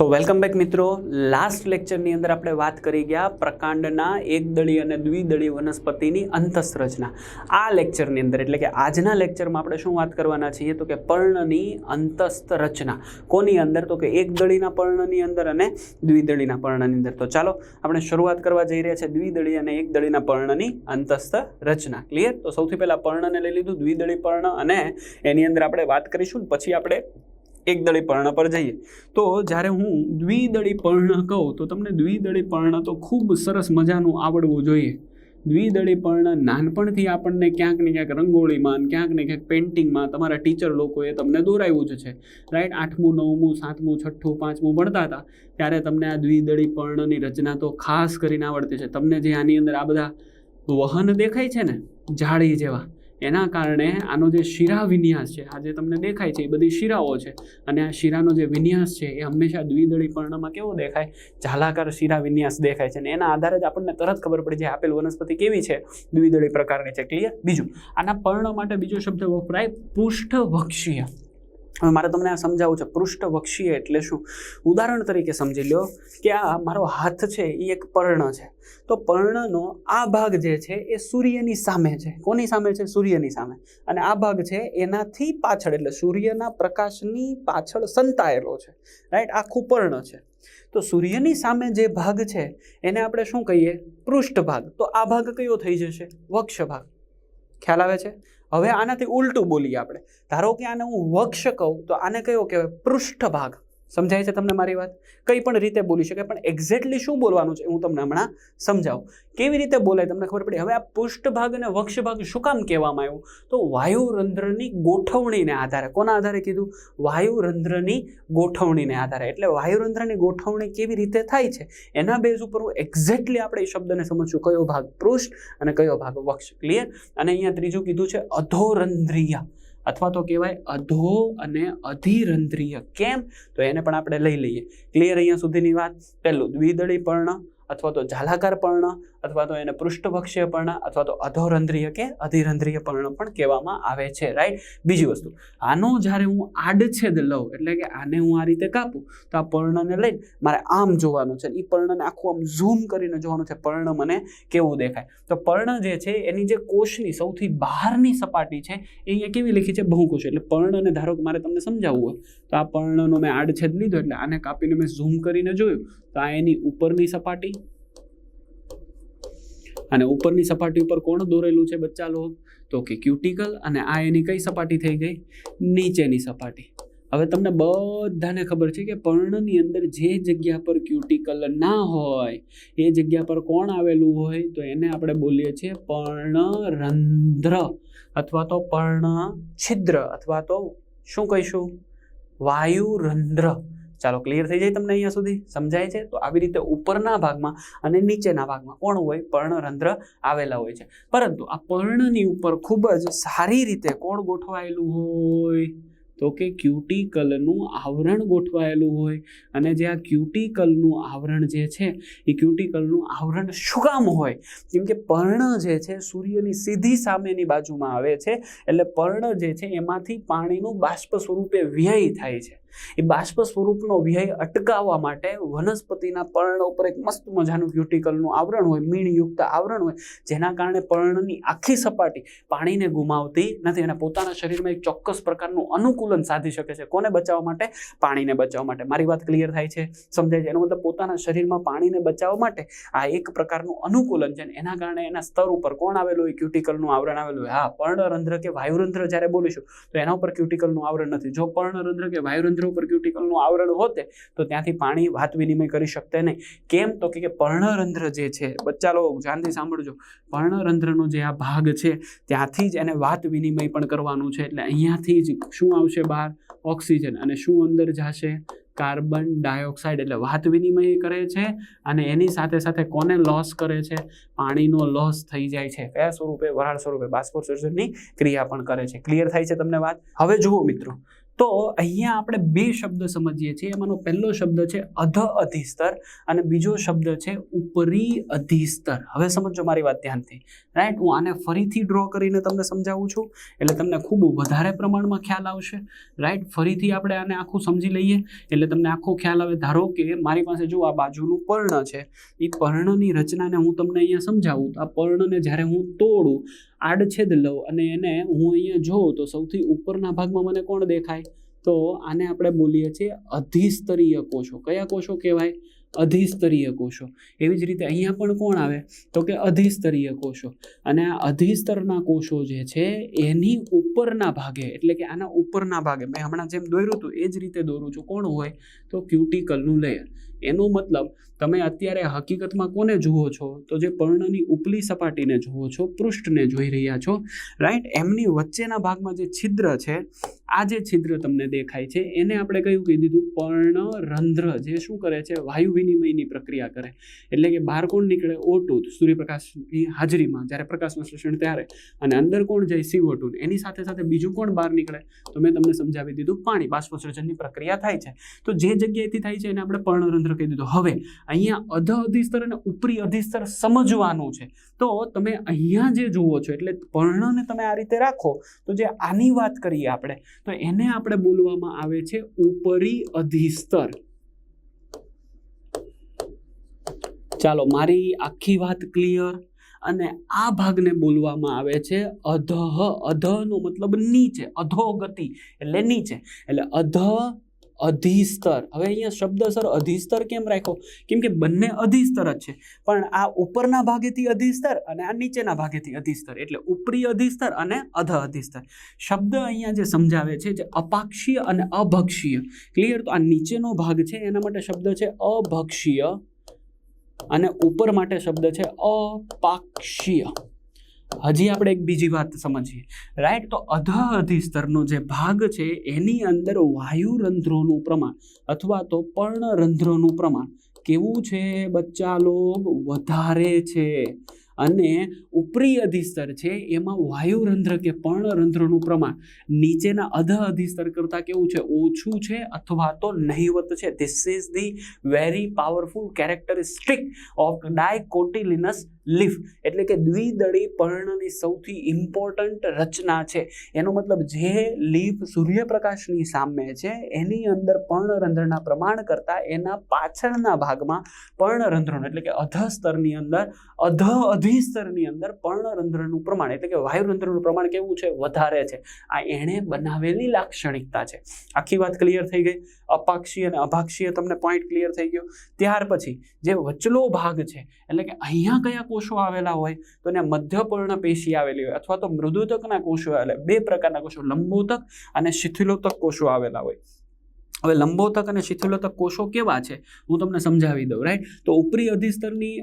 સો welcome back મિત્રો. Last લેક્ચરની અંદર આપણે વાત કરી ગયા પ્રકાંડના એકદળી અને દ્વિદળી વનસ્પતિની અંતસ્રચના આ લેક્ચરની અંદર, એટલે કે આજના લેક્ચરમાં આપણે શું વાત કરવાના છીએ? તો કે પર્ણની અંતસ્થ રચના કોની અંદર? તો કે એકદળીના પર્ણની અંદર અને દ્વિદળીના પર્ણની અંદર. તો ચાલો, આપણે શરૂઆત કરવા જઈ રહ્યા છે દ્વિદળી અને એકદળીના પર્ણની અંતસ્થ રચના ક્લિયર તો સૌથી પહેલાં પર્ણને લઈ લીધું, દ્વિદળી પર્ણ અને એની અંદર આપણે વાત કરીશું પછી આપણે એકદળી પર્ણ પર જઈએ. તો જ્યારે હું દ્વિદળી પર્ણ કહું, તો તમને દ્વિદળી પર્ણ તો ખૂબ સરસ મજાનું આવડવું જોઈએ. દ્વિદળી પર્ણ નાનપણથી આપણને ક્યાંક ને ક્યાંક રંગોળીમાં ક્યાંક ને ક્યાંક પેઇન્ટિંગમાં તમારા ટીચર લોકોએ તમને દોરાવ્યું જ છે. રાઈટ આઠમું, નવમું, સાતમું, છઠ્ઠું, પાંચમું ભણતા હતા. ત્યારે તમને આ દ્વિદળી પર્ણની રચના તો ખાસ કરીને આવડતી છે. તમને જે આની અંદર આ બધા વહન દેખાય છે ને, જાળી જેવા એના કારણે આનો જે શિરા વિન્યાસ છે, આ જે તમને દેખાય છે, એ બધી શિરાઓ છે. અને આ શિરાનો જે વિન્યાસ છે, એ હંમેશા દ્વિદળી પર્ણમાં કેવો દેખાય? ઝાલાકાર શિરા વિન્યાસ દેખાય છે. અને એના આધારે જ આપણને તરત ખબર પડે છે આપેલ વનસ્પતિ કેવી છે. દ્વિદળી પ્રકારની છે. ક્લિયર બીજું, આના પર્ણ માટે બીજો શબ્દ વપરાય પૃષ્ઠવક્ષીય. હવે મારે તમને આ સમજાવવું છે. પૃષ્ઠવક્ષીય એટલે શું? ઉદાહરણ તરીકે સમજી લો કે આ મારો હાથ છે એ એક પર્ણ છે. તો પર્ણનો આ ભાગ જે છે, એ સૂર્યની સામે છે. કોની સામે છે? સૂર્યની સામે. અને આ ભાગ છે, એનાથી પાછળ, એટલે સૂર્યના પ્રકાશની પાછળ સંતાયેલો છે. રાઈટ? આખું પર્ણ છે. તો સૂર્યની સામે જે ભાગ છે, એને આપણે શું કહીએ? પૃષ્ઠભાગ તો આ ભાગ કયો થઈ જશે? વક્ષ ભાગ. ખ્યાલ આવે છે? હવે આનાથી ઉલટું બોલીએ આપણે. ધારો કે આને હું વક્ષ કહું, તો આને કયો કહેવાય? પૃષ્ઠભાગ. સમજાય છે તમને મારી વાત? કઈ પણ રીતે બોલી શકાય, પણ એક્ઝેક્ટલી શું બોલવાનું છે હું તમને હમણાં સમજાવું. કેવી રીતે બોલાય તમને ખબર પડી? હવે આ પૃષ્ઠભાગ અને વક્ષભાગ શું કામ કહેવામાં આવ્યું? તો વાયુરંધ્રની ગોઠવણીને આધારે. કોના આધારે કીધું? વાયુરંધ્રની ગોઠવણીને આધારે. એટલે વાયુરંધ્રની ગોઠવણી કેવી રીતે થાય છે? એના બેઝ ઉપર હું એક્ઝેક્ટલી આપણે એ શબ્દને સમજશું. કયો ભાગ પૃષ્ઠ અને કયો ભાગ વક્ષ. ક્લિયર અને અહીંયા ત્રીજું કીધું છે અધોરંધ્રિય. અથવા તો કહેવાય અધો અને અધિરંધ્રિય. કેમ? તો એને પણ આપણે લઈ લઈએ. ક્લિયર અહીંયા સુધીની વાત. પહેલું દ્વિદળી પર્ણ અથવા તો ઝાલાકાર પર્ણ. અથવા તો એને પૃષ્ઠભક્ષીય પર્ણ અથવા તો અધોરંધ્રિય કે અધિરંધ્રીય પર્ણ પણ કહેવામાં આવે છે રાઈટ બીજી વસ્તુ, આનો જ્યારે હું આડછેદ લઉં, એટલે કે આને હું આ રીતે કાપું, તો આ પર્ણને લઈને મારે આમ જોવાનું છે એ પર્ણને આખું આમ ઝૂમ કરીને જોવાનું છે. પર્ણ મને કેવું દેખાય? તો પર્ણ જે છે, એની જે કોષની સૌથી બહારની સપાટી છે, એ અહીંયા કેવી લખી છે? બહુકોષ. એટલે પર્ણને ધારો કે મારે તમને સમજાવવું હોય, તો આ પર્ણનો મેં આડછેદ લીધો, એટલે આને કાપીને મેં ઝૂમ કરીને જોયું, તો આ એની ઉપરની સપાટી અને ઉપરની સપાટી ઉપર કોણ દોરેલું છે બચ્ચા લોક તો કે ક્યુટિકલ અને આ એની કઈ સપાટી થઈ ગઈ? નીચેની સપાટી. હવે તમને બધાને ખબર છે કે પર્ણની અંદર જે જગ્યા પર ક્યુટિકલ ના હોય, એ જગ્યા પર કોણ આવેલું હોય, તો એને આપણે બોલીએ છીએ પર્ણરંધ્ર અથવા તો પર્ણ છિદ્ર અથવા તો શું કહીશું? વાયુરંધ્ર. ચાલો ક્લિયર થઈ જાય તમને અહીંયા સુધી? સમજાય છે? તો આવી રીતે ઉપરના ભાગમાં અને નીચેના ભાગમાં કોણ હોય? પર્ણરંધ્ર આવેલા હોય છે. પરંતુ આ પર્ણની ઉપર ખૂબ જ સારી રીતે કોણ ગોઠવાયેલું હોય? તો કે ક્યુટિકલનું આવરણ ગોઠવાયેલું હોય. અને જે આ ક્યુટિકલનું આવરણ જે છે, એ ક્યુટિકલનું આવરણ શું કામ હોય. કેમ કે પર્ણ જે છે, સૂર્યની સીધી સામેની બાજુમાં આવે છે. એટલે પર્ણ જે છે, એમાંથી પાણીનું બાષ્પ સ્વરૂપે વ્યય થાય છે. એ બાષ્પ સ્વરૂપનો વ્યય અટકાવવા માટે વનસ્પતિના પર્ણ ઉપર એક મસ્ત મજાનું ક્યુટિકલનું આવરણ હોય, મીણયુક્ત આવરણ હોય, જેના કારણે પર્ણની આખી સપાટી પાણીને ગુમાવતી નથી અને પોતાના શરીરમાં એક ચોક્કસ પ્રકારનું અનુકૂલન સાધી શકે છે. કોને બચાવવા માટે? પાણીને બચાવવા માટે. મારી વાત ક્લિયર થાય છે? સમજાય છે? એનો મતલબ પોતાના શરીરમાં પાણીને બચાવવા માટે આ એક પ્રકારનું અનુકૂલન છે એના કારણે એના સ્તર ઉપર કોણ આવેલું હોય? ક્યુટિકલનું આવરણ આવેલું હોય. હા, પર્ણરંધ્ર કે વાયુરંધ્ર જ્યારે બોલીશું, તો એના ઉપર ક્યુટિકલનું આવરણ નથી. જો પર્ણરંધ્ર કે વાયુરંધ્ર ઉપર ક્યુટિકલનું આવરણ હોતે, તો ત્યાંથી પાણી વાત વિનિમય કરી શકતે નહીં. કેમ? તો કે પર્ણરંધ્ર જે છે, બચ્ચા લોકો ધ્યાનથી સાંભળજો. પર્ણરંધ્રનો જે આ ભાગ છે, ત્યાંથી જ એને વાત વિનિમય પણ કરવાનું છે. એટલે અહીંયાથી જ શું આવશે બહાર? ઓક્સિજન. અને શું અંદર જશે? Carbon dioxide. એટલે વાત વિનિમય કરે છે અને એની સાથે સાથે કોને લોસ કરે છે? પાણીનો લોસ થઈ જાય છે. કયા સ્વરૂપે? વરાળ સ્વરૂપે. બાષ્પોત્સર્જનની ક્રિયા પણ કરે છે. ક્લિયર થાય છે તમને વાત? હવે જુઓ મિત્રો તો અહીંયા આપણે બે શબ્દ સમજીએ છીએ. એમાંનો પહેલો શબ્દ છે અધ અધિસ્તર અને બીજો શબ્દ છે ઉપરી અધિસ્તર હવે સમજો મારી વાત ધ્યાનથી. રાઈટ હું આને ફરીથી ડ્રો કરીને તમને સમજાવું છું. એટલે તમને ખૂબ વધારે પ્રમાણમાં ખ્યાલ આવશે. રાઈટ ફરીથી આપણે આને આખું સમજી લઈએ. એટલે તમને આખો ખ્યાલ આવે. ધારો કે મારી પાસે જો આ બાજુનું પર્ણ છે. એ પર્ણની રચનાને હું તમને અહીંયા સમજાવું. આ પર્ણને જ્યારે હું તોડું આડછેદ લઉં અને એને હું અહીંયા જોઉં તો સૌથી ઉપરના ભાગમાં મને કોણ દેખાય? તો આને આપણે બોલીએ છીએ અધિસ્તરીય કોષો. કયા કોષો કહેવાય? અધિસ્તરીય કોષો. એવી જ રીતે અહીંયા પણ કોણ આવે? તો કે અધિસ્તરીય કોષો. અને આ અધિસ્તરના કોષો જે છે એની ઉપરના ભાગે, એટલે કે આના ઉપરના ભાગે, મેં હમણાં જેમ દોર્યું હતું, એ જ રીતે દોરું છું. કોણ હોય? તો ક્યુટિકલનું લેયર. એનો મતલબ તમે અત્યારે હકીકતમાં કોને જુઓ છો? તો જે પર્ણની ઉપલી સપાટીને જુઓ છો, પૃષ્ઠને જોઈ રહ્યા છો. રાઈટ એમની વચ્ચેના ભાગમાં જે છિદ્ર છે, આ જે છિદ્ર તમને દેખાય છે, એને આપણે કયું કહી દીધું? પર્ણરંધ્ર જે શું કરે છે? વાયુ વિનિમયની પ્રક્રિયા કરે. એટલે કે બહાર કોણ નીકળે? ઓટુ સૂર્યપ્રકાશની હાજરીમાં, જ્યારે પ્રકાશ સંશ્લેષણ ત્યારે. અને અંદર કોણ જાય? સીઓ ટુ એની સાથે સાથે બીજું કોણ બહાર નીકળે? તો મેં તમને સમજાવી દીધું પાણી. બાષ્પસર્જનની પ્રક્રિયા થાય છે. તો જે જગ્યાએથી થાય છે, એને આપણે પર્ણરંધ્ર કહી દીધું. હવે, અહીંયા અધ અધિસ્તર અને ઉપરી અધિસ્તર સમજવાનું છે. તો તમે અહીંયા જે જુઓ છો, એટલે પર્ણને તમે આ રીતે રાખો, તો જે આની વાત કરીએ આપણે, તો એને આપણે બોલવામાં આવે છે ઉપરી અધિસ્તર ચાલો, મારી આખી વાત ક્લિયર અને આ ભાગને બોલવામાં આવે છે અધ. અધનો મતલબ નીચે, અધોગતિ, એટલે નીચે. એટલે અધ અધિસ્તર. હવે અહીંયા શબ્દ સર અધિસ્તર કેમ રાખો કેમ કે બંને અધિસ્તર જ છે. પણ આ ઉપરના ભાગેથી અધિસ્તર અને આ નીચેના ભાગેથી અધિસ્તર. એટલે ઉપરી અધિસ્તર અને અધ અધિસ્તર. શબ્દ અહીંયા જે સમજાવે છે જે અપાક્ષીય અને અભક્ષીય. ક્લિયર તો આ નીચેનો ભાગ છે, એના માટે શબ્દ છે અભક્ષીય અને ઉપર માટે શબ્દ છે અપાક્ષીય. હજી આપણે એક બીજી વાત સમજીએ. રાઈટ તો અધ અધિસ્તરનો જે ભાગ છે, એની અંદર વાયુરંધ્રોનું પ્રમાણ અથવા તો પર્ણરંધ્રોનું પ્રમાણ કેવું છે બચ્ચા લોગ? વધારે છે. અને ઉપરી અધિસ્તર છે, એમાં વાયુરંધ્ર કે પર્ણરંધ્રનું પ્રમાણ નીચેના અધ અધિસ્તર કરતાં કેવું છે? ઓછું છે અથવા તો નહિવત છે. This is the very powerful characteristic of dicotyledonous leaf એટલે કે દ્વિદળી પર્ણની સૌથી ઇમ્પોર્ટન્ટ રચના છે. એનો મતલબ જે લીફ સૂર્યપ્રકાશની સામે છે, એની અંદર પર્ણરંધ્રના પ્રમાણ કરતાં એના પાછળના ભાગમાં પર્ણરંધ્રનો એટલે કે અધસ્તરની અંદર અધ અધિસ્તરની અંદર પર્ણરંધ્રનું પ્રમાણ એટલે કે વાયુરંધ્રનું પ્રમાણ કેવું છે? વધારે છે. આ એણે બનાવેલી લાક્ષણિકતા છે. આખી વાત ક્લિયર થઈ ગઈ? અપાક્ષી અને અભાક્ષીય તમને પોઈન્ટ ક્લિયર થઈ ગયો. ત્યાર પછી જે વચલો ભાગ છે, એટલે કે અહીંયા કયા કોષો આવેલા હોય તો એને મધ્યપર્ણ પેશી આવેલી હોય અથવા તો મૃદુતકના કોષો એટલે બે પ્રકારના કોષો, લંબોતક અને શિથિલોતક કોષો આવેલા હોય. હવે લંબોતક અને શિથિલોતક કોષો કેવા છે? હું તમને સમજાવી દઉં રાઈટ તો ઉપરી અધિસ્તરની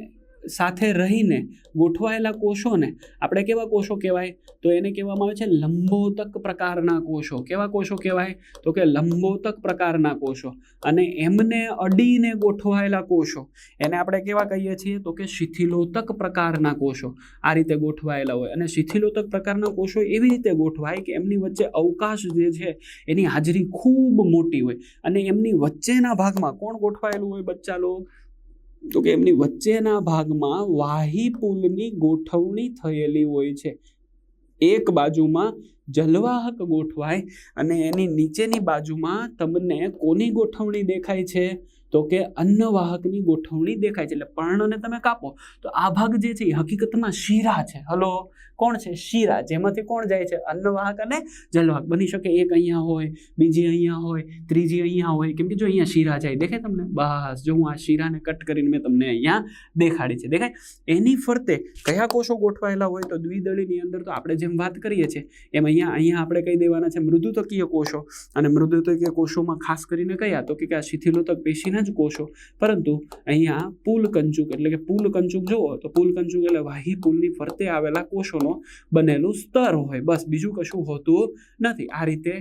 સાથે રહીને ગોઠવાયેલા કોષોને, આપણે કેવા કોષો કહેવાય? તો એને કહેવામાં આવે છે લંબોતક પ્રકારના કોષો. કેવા કોષો કહેવાય? તો કે લંબોતક પ્રકારના કોષો. અને એમને અડીને ગોઠવાયેલા કોષો. એને આપણે કેવા કહીએ છીએ? તો કે શિથિલોતક પ્રકારના કોષો. આ રીતે ગોઠવાયેલા હોય. અને શિથિલોતક પ્રકારના કોષો એવી રીતે ગોઠવાય કે એમની વચ્ચે અવકાશ જે છે, એની હાજરી ખૂબ મોટી હોય. અને એમની વચ્ચેના ભાગમાં કોણ ગોઠવાયેલું હોય બચ્ચા લોક? તો કે એમની વચ્ચેના ભાગમાં વાહી પુલની ગોઠવણી થયેલી હોય છે. એક બાજુમાં જલવાહક ગોઠવાય અને એની નીચેની બાજુમાં તમને કોની ગોઠવણી દેખાય છે? તો કે અન્નવાહકની ગોઠવણી દેખાય છે. એટલે પર્ણને તમે કાપો. તો આ ભાગ જે છે એ હકીકતમાં શીરા છે. હલો કોણ છે? શીરા. જેમાંથી કોણ જાય છે? અન્નવાહક અને જલવાહક. બની શકે એક અહીંયા હોય, બીજી અહીંયા હોય, ત્રીજી અહીંયા હોય. કેમ કે જો અહીંયા શીરા જાય, દેખાય તમને? બસ, જો હું આ શીરાને કટ કરીને મેં તમને અહીંયા દેખાડી છે. દેખાય? એની ફરતે કયા કોષો ગોઠવાયેલા હોય તો દ્વિદળીની અંદર તો આપણે જેમ વાત કરીએ છીએ, એમ અહીંયા અહીંયા આપણે કહી દેવાના છે મૃદુતકીય કોષો. અને મૃદુતકીય કોષોમાં ખાસ કરીને કયા? તો કે આ શિથિલોતક પેશીના જ કોષો. પરંતુ અહીંયા પુલ કંચુક એટલે કે પુલ કંચુક જુઓ તો પુલ કંચુક એટલે વાહી પુલની ફરતે આવેલા કોષોનો બનેલું સ્તર હોય. બસ બીજું કશું હોતું નથી. આ રીતે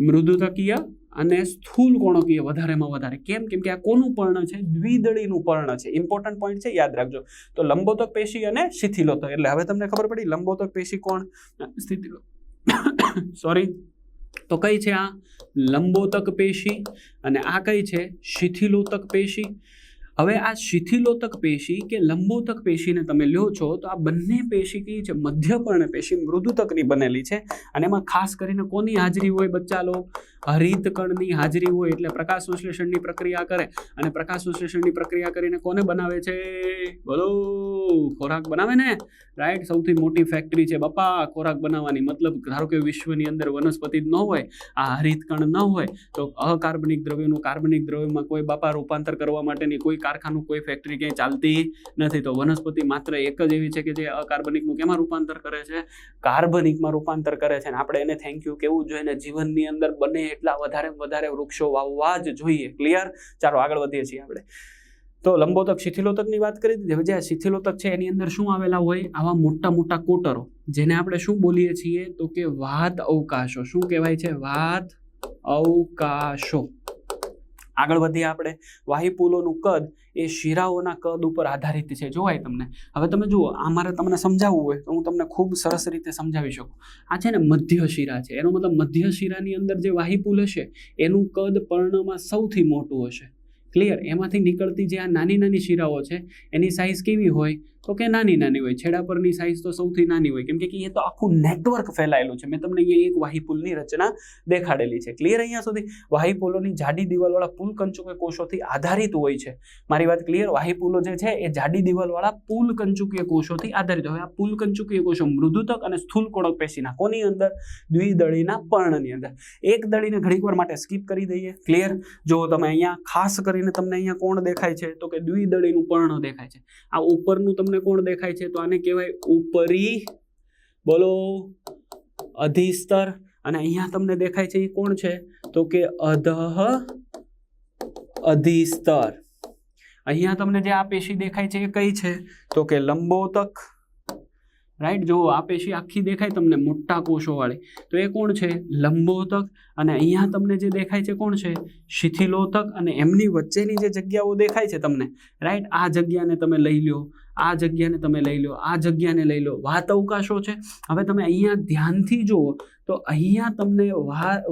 મૃદુતકીય અને સ્થૂલ કોણકીય વધારેમાં વધારે. કેમ? કેમ કે આ કોનું પર્ણ છે? દ્વિદળીનું પર્ણ છે. ઇમ્પોર્ટન્ટ પોઈન્ટ છે, યાદ રાખજો. તો લંબોતક પેશી અને શિથિલોતક. એટલે હવે તમને ખબર પડી, લંબોતક પેશી કોણ? શિથિલો સોરી તો કઈ છે આ? લંબોતક પેશી અને આ કઈ છે? શિથિલોતક પેશી. હવે આ શિથિલોતક પેશી કે લંબોતક પેશીને તમે લ્યો છો, તો આ બંને પેશી છે મધ્યપર્ણ પેશી મૃદુતકની બનેલી છે. અને એમાં ખાસ કરીને કોની હાજરી હોય બચ્ચા લો હરિતકણની હાજરી હોય એટલે પ્રકાશ સંશ્લેષણની પ્રક્રિયા કરે. અને પ્રકાશ સંશ્લેષણની પ્રક્રિયા કરીને કોને બનાવે છે? બોલો, ખોરાક બનાવે ને? રાઈટ, સૌથી મોટી ફેક્ટરી છે બાપા. ખોરાક બનાવવાની મતલબ ધારો કે વિશ્વની અંદર વનસ્પતિ ન હોય, આ હરિતકણ ન હોય, તો અકાર્બનિક દ્રવ્યનું કાર્બનિક દ્રવ્યમાં કોઈ બાપા રૂપાંતર કરવા માટેની કોઈ કારખાનું કોઈ ફેક્ટરી ક્યાંય ચાલતી નથી. તો વનસ્પતિ માત્ર એક જ એવી છે કે જે અકાર્બનિકનું કેમાં રૂપાંતર કરે છે? કાર્બનિકમાં રૂપાંતર કરે છે. અને આપણે એને થેન્ક યુ કેવું જોઈએ ને? જીવનની અંદર બને એટલા વધારે વધારે વૃક્ષો વાવવા જ જોઈએ. ક્લિયર ચાલો આગળ વધીએ છીએ આપણે. તો લંબોતક શિથિલોતકની વાત કરી દીધી. હવે જે શિથિલોતક છે એની અંદર શું આવેલા હોય? આવા મોટા મોટા કોટરો. જેને આપણે શું બોલીએ છીએ? તો કે વાત અવકાશો. શું કહેવાય છે? વાત અવકાશો. આગળ વધીએ આપણે. વાહિપુલોનું કદ એ શિરાઓના કદ ઉપર આધારિત છે. જોવાય તમને? હવે તમે જુઓ, આ મારે તમને સમજાવવું હોય તો હું તમને ખૂબ સરસ રીતે સમજાવી શકું. આ છે ને મધ્ય શિરા છે. એનો મતલબ મધ્ય શિરાની અંદર જે વાહિપુલ હશે, એનું કદ પર્ણમાં સૌથી મોટું હશે. ક્લિયર? એમાંથી નીકળતી જે આ નાની નાની શિરાઓ છે, એની સાઇઝ કેવી હોય? તો કે નાની નાની હોય, છેડા પરની સાઇઝ તો સૌથી નાની હોય. કેમ કે એ તો આખું નેટવર્ક ફેલાયેલું છે. મેં તમને અહીંયા એક વાહિપુલની રચના દેખાડેલી છે. ક્લિયર અહીંયા સુધી? વાહિપુલોની જાડી દિવાલવાળા પુલ કંચુકી કોષોથી આધારિત હોય છે. મારી વાત ક્લિયર વાહિપુલો જે છે, એ જાડી દિવાલવાળા પુલ કંચુકીય કોષોથી આધારિત હોય. આ પુલ કંચુકીય કોષો મૃદુતક અને સ્થૂલ કોણક પેશીના કોની અંદર? દ્વિદળીના પર્ણની અંદર. એક દળીને ઘડીક વાર માટે સ્કીપ કરી દઈએ. ક્લિયર જો તમે અહીંયા ખાસ કરીને તમને અહીંયા કોણ દેખાય છે, તો કે દ્વિદળીનું પર્ણ દેખાય છે. આ ઉપરનું તમને કોણ દેખાય છે? તો આને કહેવાય ઉપરી, બોલો, અધિસ્તર. અને અહીંયા તમને દેખાય છે એ કોણ છે? તો કે અધઃ, અધિસ્તર. અહીંયા તમને જે આ પેશી દેખાય છે એ કઈ છે? તો કે લંબોતક. રાઈટ જો આ પેશી આખી દેખાય તમને મોટા કોષોવાળી. તો એ કોણ છે? લંબોતક. અને અહીંયા તમને જે દેખાય છે કોણ છે? શિથિલોતક. અને એમની વચ્ચેની જે જગ્યાઓ દેખાય છે તમને. રાઈટ આ જગ્યાને તમે લઈ લો આ જગ્યાને તમે લઈ લો, આ જગ્યાને લઈ લો. વાત અવકાશો છે. હવે તમે અહીંયા ધ્યાનથી જુઓ તો અહીંયા તમને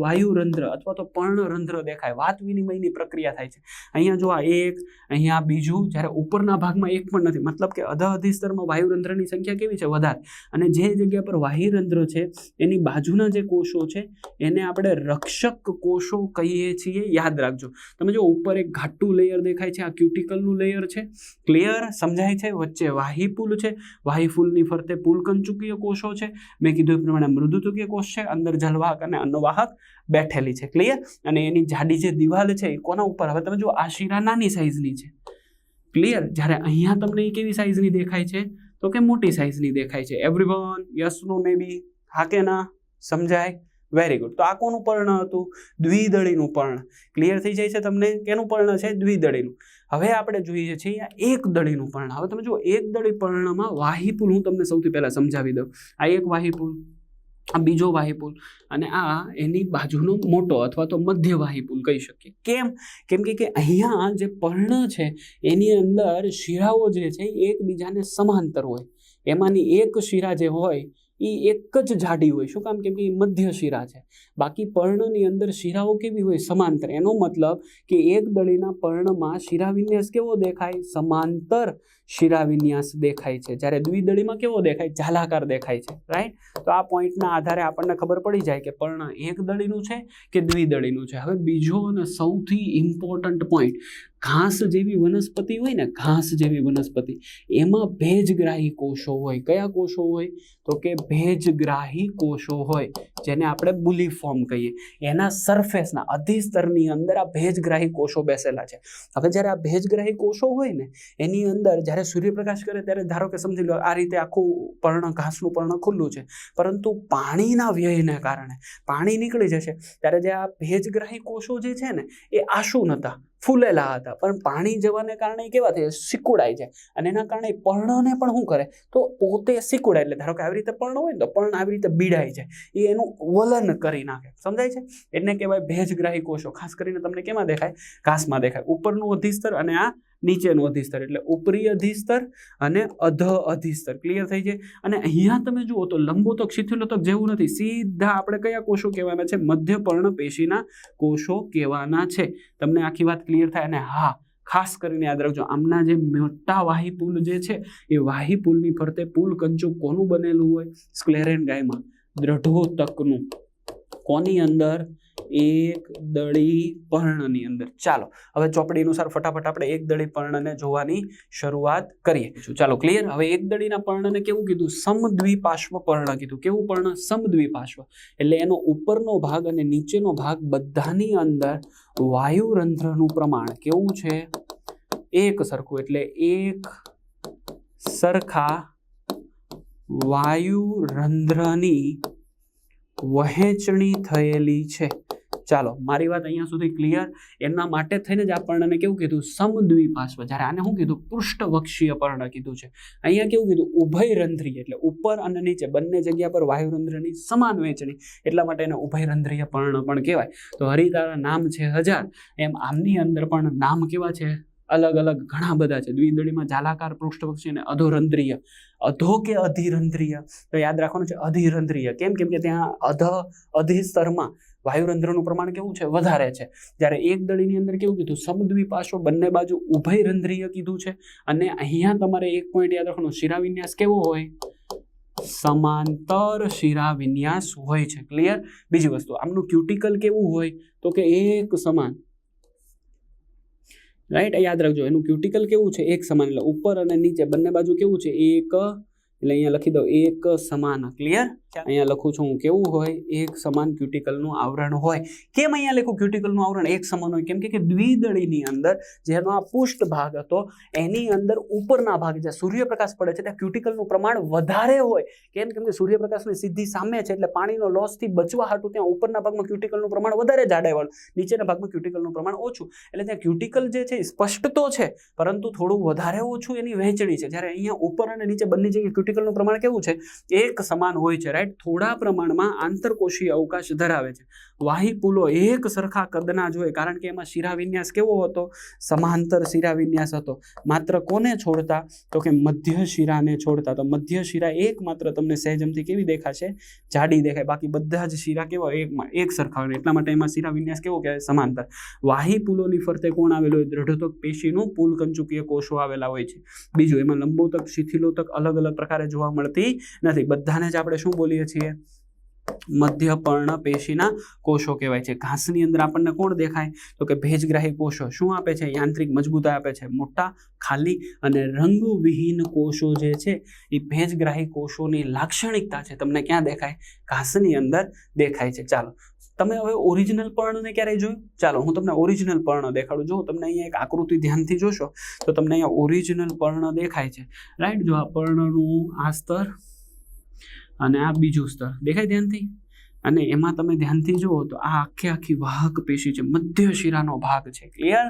વાયુરંધ્ર અથવા તો પર્ણરંધ્ર દેખાય. વાત વિનિમયની પ્રક્રિયા થાય છે. અહીંયા જો આ એક, અહીંયા બીજું, જ્યારે ઉપરના ભાગમાં એક પણ નથી, મતલબ કે અધ અધિસ્તરમાં વાયુરંધ્રની સંખ્યા કેવી છે? વધારે. અને જે જગ્યા પર વાહિરંધ્ર છે, એની બાજુના જે કોષો છે, એને આપણે રક્ષક કોષો કહીએ છીએ. યાદ રાખજો. તમે જો ઉપર એક ઘાટું લેયર દેખાય છે, આ ક્યુટિકલનું લેયર છે ક્લિયર સમજાય છે? વચ્ચે વાહિપુલ છે. વાહિપુલની ફરતે પુલકંચુકીય કોષો છે. મેં કીધું એ પ્રમાણે મૃદુચુકીય કોષ છે. અંદર જલવાહક અને અન્નવાહક બેઠેલી છે. ક્લિયર અને એની જાડી જે દિવાલ છે, એ કોના ઉપર? હવે તમે જો આ શીરા નાની સાઇઝની છે. ક્લિયર જ્યારે અહીંયા તમને એ કેવી સાઇઝની દેખાય છે? તો કે મોટી સાઇઝની દેખાય છે. Everyone yes no maybe હા કે ના, સમજાય? વેરી ગુડ તો આ કોનું પર્ણ હતું? દ્વિદળીનું પર્ણ. ક્લિયર થઈ જાય છે તમને? કેનું પર્ણ છે? દ્વિદળીનું. હવે આપણે જોઈએ છીએ એક દળીનું પર્ણ. હવે તમે જુઓ, એક દળી પર્ણમાં વાહીપુલ હું તમને સૌથી પહેલાં સમજાવી દઉં. આ એક વાહિપુલ બીજો વાહિપુલ અને આ એની બાજુનો મોટો અથવા તો મધ્ય વાહિપુલ કહી શકીએ. કેમ? કેમ કે કે અહીંયા જે પર્ણ છે, એની અંદર શિરાઓ જે છે, એ એકબીજાને સમાંતર હોય. એમાંની એક શિરા જે હોય, એ એક જ જાડી હોય. શું કામ? કેમ કે એ મધ્ય શિરા છે. બાકી પર્ણની અંદર શિરાઓ કેવી હોય? સમાંતર. એનો મતલબ કે એક દળીના પર્ણમાં શિરા વિન્યાસ કેવો દેખાય? સમાંતર. શિરા વિન્યાસ દેખાય છે. જ્યારે દ્વિદળીમાં કેવો દેખાય? ઝાલાકાર દેખાય છે રાઈટ તો આ પોઈન્ટના આધારે આપણને ખબર પડી જાય કે પર્ણ એક દળીનું છે કે દ્વિદળીનું છે. હવે બીજો અને સૌથી ઇમ્પોર્ટન્ટ પોઈન્ટ ઘાસ જેવી વનસ્પતિ હોય ને, ઘાસ જેવી વનસ્પતિ, એમાં ભેજગ્રાહી કોષો હોય. કયા કોષો હોય? તો કે ભેજગ્રાહી કોષો હોય. જેને આપણે બુલી ફોર્મ કહીએ. એના સરફેસના અધિસ્તરની અંદર આ ભેજગ્રાહી કોષો બેસેલા છે. હવે જ્યારે આ ભેજગ્રાહી કોષો હોય ને, એની અંદર જ્યારે સૂર્યપ્રકાશ કરે ત્યારે ધારો કે સમજી લો આ રીતે આખું પર્ણ, ઘાસનું પર્ણ ખુલ્લું છે. પરંતુ પાણીના વ્યયને કારણે, પાણી નીકળી જશે. ત્યારે જે આ ભેજગ્રાહી કોષો જે છે ને, એ આશુ નહોતા ફૂલેલા હતા. પણ પાણી જવાને કારણે કેવા થાય? સિકુડાય જાય. અને એના કારણે પર્ણને પણ શું કરે? તો પોતે સિકુડાય. એટલે ધારો કે આવી રીતે પર્ણ હોય ને તો પર્ણ આવી રીતે બીડાઈ જાય. એ એનું વલન કરી નાખે. સમજાય છે? એટલે કહેવાય ભેજગ્રાહી કોષો. ખાસ કરીને તમને કેમાં દેખાય? ઘાસમાં દેખાય. ઉપરનું અધિસ્તર અને આ નીચેનું અધિસ્તર, એટલે ઉપરી અધિસ્તર અને અધ અધિસ્તર. ક્લિયર થઈ જાય? અને અહીંયા તમે જુઓ તો લંબોતક શિથિલોતક જેવું નથી. સીધા આપણે કયા કોષો કહેવાના છે? મધ્યપર્ણ પેશીના કોષો કહેવાના છે. તમને આખી વાત ક્લિયર થાય? અને હા, ખાસ કરીને યાદ રાખજો, આમના જે મોટા વાહી પુલ જે છે, એ વાહી પુલની ફરતે પુલ કંચુ કોનું બનેલું હોય? સ્ક્લેરેન ગાયમાં. દ્રઢોતકનું. કોની અંદર? એક દળી પર્ણની અંદર. ચાલો, હવે ચોપડી અનુસાર ફટાફટ આપણે એક દળી પર્ણને જોવાની શરૂઆત કરીએ. ચાલો ક્લિયર હવે એક દળીના પર્ણને કેવું કીધું? સમદ્વિપાશ્વ પર્ણ કીધું. કેવું પર્ણ? સમદ્વિપાશ્વ. એટલે એનો ઉપરનો ભાગ અને નીચેનો ભાગ બધાની અંદર વાયુરંધ્રનું પ્રમાણ કેવું છે? એક સરખું. એટલે એક સરખા વાયુરંધ્રની વહેંચણી થયેલી છે. ચાલો, મારી વાત અહીંયા સુધી ક્લિયર એના માટે થઈને જ આપણને કેવું કીધું? સમદ્વિપાર્શ્વ જ્યારે આને શું કીધું? પૃષ્ઠવક્ષીય પર્ણ કીધું છે. અહીંયા કેવું કીધું? ઉભયરંધ્રી એટલે ઉપર અને નીચે. બંને જગ્યા પર વાયુરંધ્રની સમાન વહેંચણી. એટલા માટે એને ઉભયરંધ્રીય પર્ણ પણ કહેવાય. તો હરિતારા નામ છે હજાર. એમ આમની અંદર પણ નામ કેવા છે? અલગ અલગ ઘણા બધા છે. દ્વિદળીમાં જાલાકાર પૃષ્ઠવક્ષી અને અધોરંધ્રીય અધો કે અધિરંધ્રીય તો યાદ રાખવાનું છે અધિરંધ્રીય કેમ? કેમ કે ત્યાં અધ, અધિસ્તરમાં વાયુરંધ્રનું પ્રમાણ કેવું છે? વધારે છે. જ્યારે એક દળીની અંદર કેવું કીધું? સમદ્વિપાશો બંને બાજુ ઉભય રંધ્રિય કીધું છે. અને અહીંયા તમારે એક પોઈન્ટ યાદ રાખવાનો. શિરાવિન્યાસ કેવો હોય? સમાંતર શિરાવિન્યાસ હોય છે. ક્લિયર બીજી વસ્તુ. આમનું ક્યુટિકલ કેવું હોય? તો કે એક સમાન. રાઈટ યાદ રાખજો, એનું ક્યુટિકલ કેવું છે? એક સમાન. એટલે ઉપર અને નીચે બંને બાજુ કેવું છે? એક, એટલે અહીંયા લખી દઉં, એક સમાન. ક્લિયર અહીંયા લખું છું હું કેવું હોય એક સમાન ક્યુટિકલનું આવરણ હોય? કેમ અહીંયા લખું ક્યુટિકલનું આવરણ? એક સમાન હોય. કેમ કે દ્વિદળીની અંદર જેનો આ પૃષ્ઠ ભાગ હતો, એની અંદર ઉપરના ભાગ જ્યાં સૂર્યપ્રકાશ પડે છે, ત્યાં ક્યુટિકલનું પ્રમાણ વધારે હોય. કેમ કેમ કે સૂર્યપ્રકાશની સીધી સામે છે, એટલે પાણીનો લોસથી બચવા હાટું ત્યાં ઉપરના ભાગમાં ક્યુટિકલનું પ્રમાણ વધારે જાડાઈવાળું નીચેના ભાગમાં ક્યુટિકલનું પ્રમાણ ઓછું. એટલે ત્યાં ક્યુટિકલ જે છે સ્પષ્ટ તો છે, પરંતુ થોડું વધારે ઓછું એની વહેંચણી છે. જ્યારે અહીંયા ઉપર અને નીચે બંને જગ્યાએ ક્યુટિકલનું પ્રમાણ કેવું છે? એક સમાન હોય છે રાઈટ થોડા પ્રમાણમાં આંતરકોષીય અવકાશ ધરાવે છે. વાહી પુલો એક સરખા કદના જોઈએ કારણ કે એમાં શિરાવિન્યાસ કેવો હતો? સમાંતર શિરાવિન્યાસ હતો. માત્ર કોને છોડતા? તો કે મધ્ય શિરાને છોડતા. તો મધ્ય શિરા એકમાત્ર તમને સહેજમથી કેવી દેખાશે? જાડી દેખાય. બાકી બધા જ શિરા કેવા? એકમાં એક સરખા હોય. એટલા માટે એમાં શિરાવિન્યાસ કેવો કહેવાય? સમાંતર. વાહી પુલોની ફરતે કોણ આવેલું હોય? દ્રઢતક પેશીનું પુલ કંચુકીય કોષો આવેલા હોય છે. બીજું, એમાં લંબોતક, શિથિલોતક અલગ અલગ પ્રકારે જોવા મળતી નથી. બધાને જ આપણે શું બોલીએ? છીએ. મધ્યપર્ણ પેશીના કોષો કહેવાય છે. ઘાસની અંદર આપણને કોણ દેખાય? તો કે ભેજગ્રાહી કોષો. શું આપે છે? યાંત્રિક મજબૂતાઈ આપે છે. મોટા, ખાલી અને રંગવિહીન કોષો જે છે, એ ભેજગ્રાહી કોષોની લાક્ષણિકતા છે. તમને ક્યાં દેખાય? ઘાસની અંદર દેખાય છે. ચાલો. તમે હવે ઓરિજિનલ પર્ણને ક્યારેય જોયું? ચાલો, હું તમને ઓરિજિનલ પર્ણ દેખાડું. જો તમને અહીંયા એક આકૃતિ ધ્યાનથી જોશો, તો તમને અહીંયા ઓરિજિનલ પર્ણ દેખાય છે. રાઈટ? જો આ પર્ણનું આ સ્તર અને આ બીજું સ્તર. દેખાય ધ્યાનથી? અને એમાં તમે ધ્યાનથી જુઓ તો આ આખી આખી વાહક પેશી છે. મધ્ય શિરાનો ભાગ છે. ક્લિયર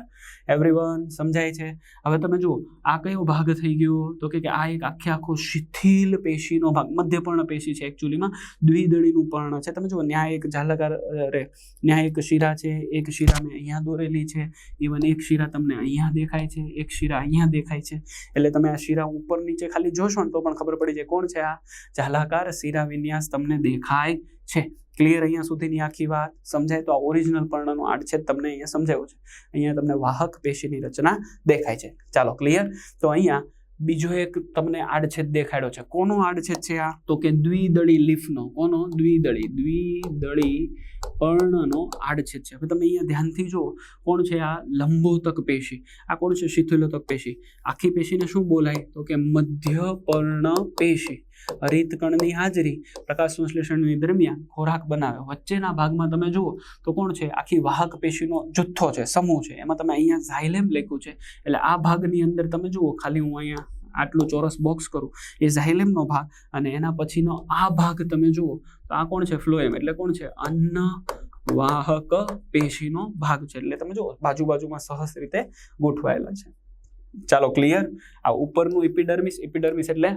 એવરીવન સમજાય છે? હવે તમે જુઓ, આ કયો ભાગ થઈ ગયો? તો કે આ એક આખે આખો શિથિલ પેશીનો ભાગ, મધ્યપર્ણ પેશી છે એકચ્યુઅલીમાં દ્વિદળીનું પર્ણ છે. તમે જુઓ ન્યાય એક ઝાલકાર રે ન્યાય એક શિરા છે. એક શિરા મેં અહીંયા દોરેલી છે. ઇવન એક શિરા તમને અહીંયા દેખાય છે. એક શિરા અહીંયા દેખાય છે. એટલે તમે આ શિરા ઉપર નીચે ખાલી જોશો ને તો પણ ખબર પડી જાય કોણ છે આ જાલાકાર શિરા વિન્યાસ તમને દેખાય છે. ક્લિયર અહીંયા સુધીની આખી વાત. સમજાય તો આ ઓરિજિનલ પર્ણનો આડછેદ તમને અહીંયા સમજાયો છે. અહીંયા તમને વાહક પેશીની રચના દેખાય છે. ચાલો ક્લિયર તો અહીંયા બીજો એક તમને આડછેદ દેખાડ્યો છે. કોનો આડછેદ છે આ? તો કે દ્વિદળી લીફનો. કોનો? દ્વિદળી. દ્વિદળી પર્ણનો આડછેદ છે. હવે તમે અહીંયા ધ્યાનથી જુઓ, કોણ છે આ લંબોતક પેશી? આ કોણ છે? શિથિલોતક પેશી. આખી પેશીને શું બોલાય? તો કે મધ્ય પર્ણ પેશી. હરિતકણની હાજરી પ્રકાશ સંશ્લેષણની દરમિયાન ખોરાક બનાવે. વચ્ચેના ભાગમાં તમે જુઓ, તો કોણ છે? આખી વાહક પેશીનો જથ્થો છે, સમૂહ છે. એમાં તમે અહીંયા ઝાયલેમ લખ્યું છે. એટલે આ ભાગની અંદર તમે જુઓ, ખાલી હું અહીંયા આટલું ચોરસ બોક્સ કરું. એ ઝાયલેમનો ભાગ અને એના પછીનો આ ભાગ તમે જુઓ તો આ કોણ છે? ફ્લોએમ એટલે કોણ છે? અન્ન વાહક પેશીનો ભાગ છે. એટલે તમે જુઓ બાજુ બાજુમાં સહસ રીતે ગોઠવાયેલા છે. ચાલો ક્લિયર આ ઉપરનું એપિડર્મિસ એપિડર્મિસ એટલે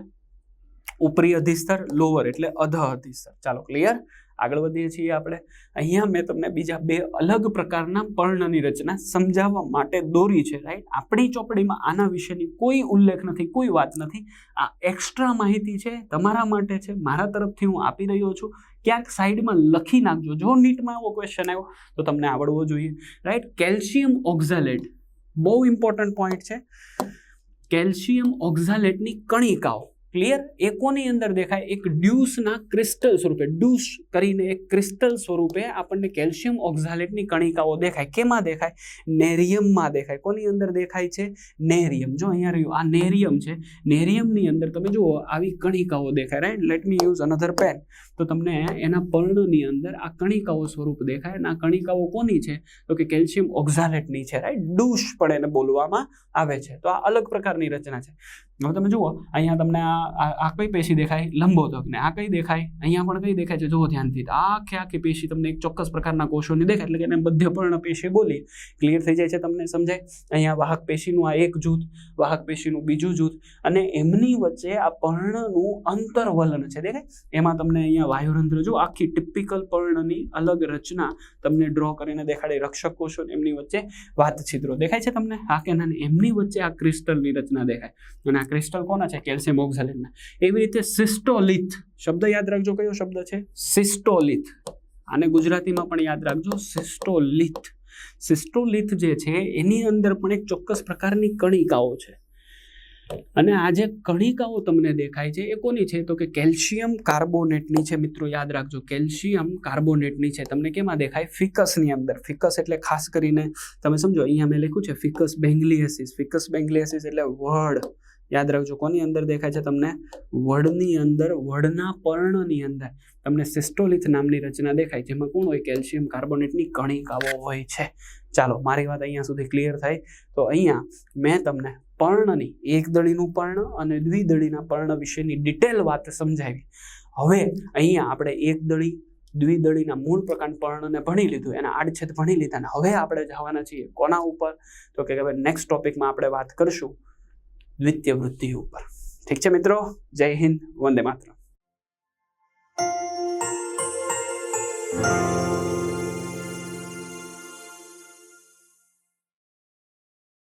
ઉપરી અધિસ્તર લોઅર એટલે અધ અધિસ્તર. ચાલો ક્લિયર આગળ વધીએ છીએ આપણે. અહીંયા મેં તમને બીજા બે અલગ પ્રકારના પર્ણની રચના સમજાવવા માટે દોરી છે રાઈટ આપણી ચોપડીમાં આના વિશેની કોઈ ઉલ્લેખ નથી, કોઈ વાત નથી. આ એક્સ્ટ્રા માહિતી છે, તમારા માટે છે, મારા તરફથી હું આપી રહ્યો છું. ક્યાંક સાઈડમાં લખી નાખજો. જો નીટમાં આવો ક્વેશ્ચન આવ્યો, તો તમને આવડવો જોઈએ રાઈટ કેલ્શિયમ ઓક્ઝાલેટ બહુ ઇમ્પોર્ટન્ટ પોઈન્ટ છે. કેલ્શિયમ ઓક્ઝાલેટની કણિકાઓ ક્લિયર એ કોની અંદર દેખાય એક ડ્યુસના ક્રિસ્ટલ સ્વરૂપે, ડ્યુસ કરીને એક ક્રિસ્ટલ સ્વરૂપે આપણને કેલ્શિયમ ઓક્ઝાલેટની કણિકાઓ દેખાય. કેમાં દેખાય? નેરિયમમાં દેખાય. કોની અંદર દેખાય છે? નેરિયમ. જો અહીંયા રહ્યું, આ નેરિયમ છે. નેરિયમની અંદર તમે જુઓ, આવી કણિકાઓ દેખાય right let me use another pen તો તમને એના પર્ણની અંદર આ કણિકાઓ સ્વરૂપ દેખાય અને આ કણિકાઓ કોની છે? તો કે કેલ્શિયમ ઓક્ઝાલેટની છે રાઈટ ડ્યુસ પણ એને બોલવામાં આવે છે. તો આ અલગ પ્રકારની રચના છે. હવે તમે જુઓ, અહીંયા તમને આ આ- કઈ પેશી દેખાય? લંબોદક ને આ કઈ દેખાય? અહીંયા પણ કઈ દેખાય છે? જુઓ ધ્યાનથી આખે આખી પેશી તમને એક ચોક્કસ પ્રકારના કોષોની દેખાય, એટલે કે એને મધ્યપર્ણ પેશી બોલી. ક્લિયર થઈ જાય છે તમને, સમજાય? અહીંયા વાહક પેશીનું આ એક જૂથ, વાહક પેશીનું બીજું જૂથ, અને એમની વચ્ચે આ પર્ણનું અંતરવલન છે. દેખાય? એમાં તમને અહીંયા વાયુરંધ્ર જો આખી ટિપિકલ પર્ણની અલગ રચના તમને ડ્રો કરીને દેખાડે. રક્ષક કોષો એમની વચ્ચે વાતચિત્રો દેખાય છે તમને? હા કે એમની વચ્ચે આ ક્રિસ્ટલની રચના દેખાય. અને આ ક્રિસ્ટલ કોના છે? કેલ્શિયમ ઓક્ઝાલેટના એવી રીતે સિસ્ટોલિથ, શબ્દ યાદ રાખજો કયો શબ્દ છે? સિસ્ટોલિથ. આને ગુજરાતીમાં પણ યાદ રાખજો, સિસ્ટોલિથ. સિસ્ટોલિથ જે છે, એની અંદર પણ એક ચોક્કસ પ્રકારની કણિકાઓ છે. અને આ જે કણિકાઓ તમને દેખાય છે, એ કોની છે? તો કે કેલ્શિયમ કાર્બોનેટની છે, મિત્રો યાદ રાખજો. કેલ્શિયમ કાર્બોનેટની છે. તમને કેમાં દેખાય? ફિકસની અંદર. ફિકસ એટલે ખાસ કરીને તમે સમજો, અહીંયા મેં લખ્યું છે, ફિકસ બેંગ્લિયસિસ ફિકસ બેંગ્લિયસિસ એટલે વડ. યાદ રાખજો, કોની અંદર દેખાય છે તમને? વડની અંદર, વડના પર્ણની અંદર. તમને સિસ્ટોલિથ નામની રચના દેખાય, જેમાં કોણ હોય? કેલ્શિયમ કાર્બોનેટની કણિકાઓ હોય છે. ચાલો, મારી વાત અહીંયા સુધી ક્લિયર થાય તો અહીંયા મેં તમને પર્ણની એકદળીનું પર્ણ અને દ્વિદળીના પર્ણ વિશેની ડિટેલ વાત સમજાવી. હવે અહીંયા આપણે એક દળી દ્વિદળીના મૂળ પ્રકાર પર્ણને ભણી લીધું, એના આડછેદ ભણી લીધા હવે આપણે જવાના છીએ કોના ઉપર? તો કે હવે નેક્સ્ટ ટોપિકમાં આપણે વાત કરશું દ્વિતીય વૃત્તિ ઉપર. ઠીક છે મિત્રો? જય હિન્દ વંદે માતરમ.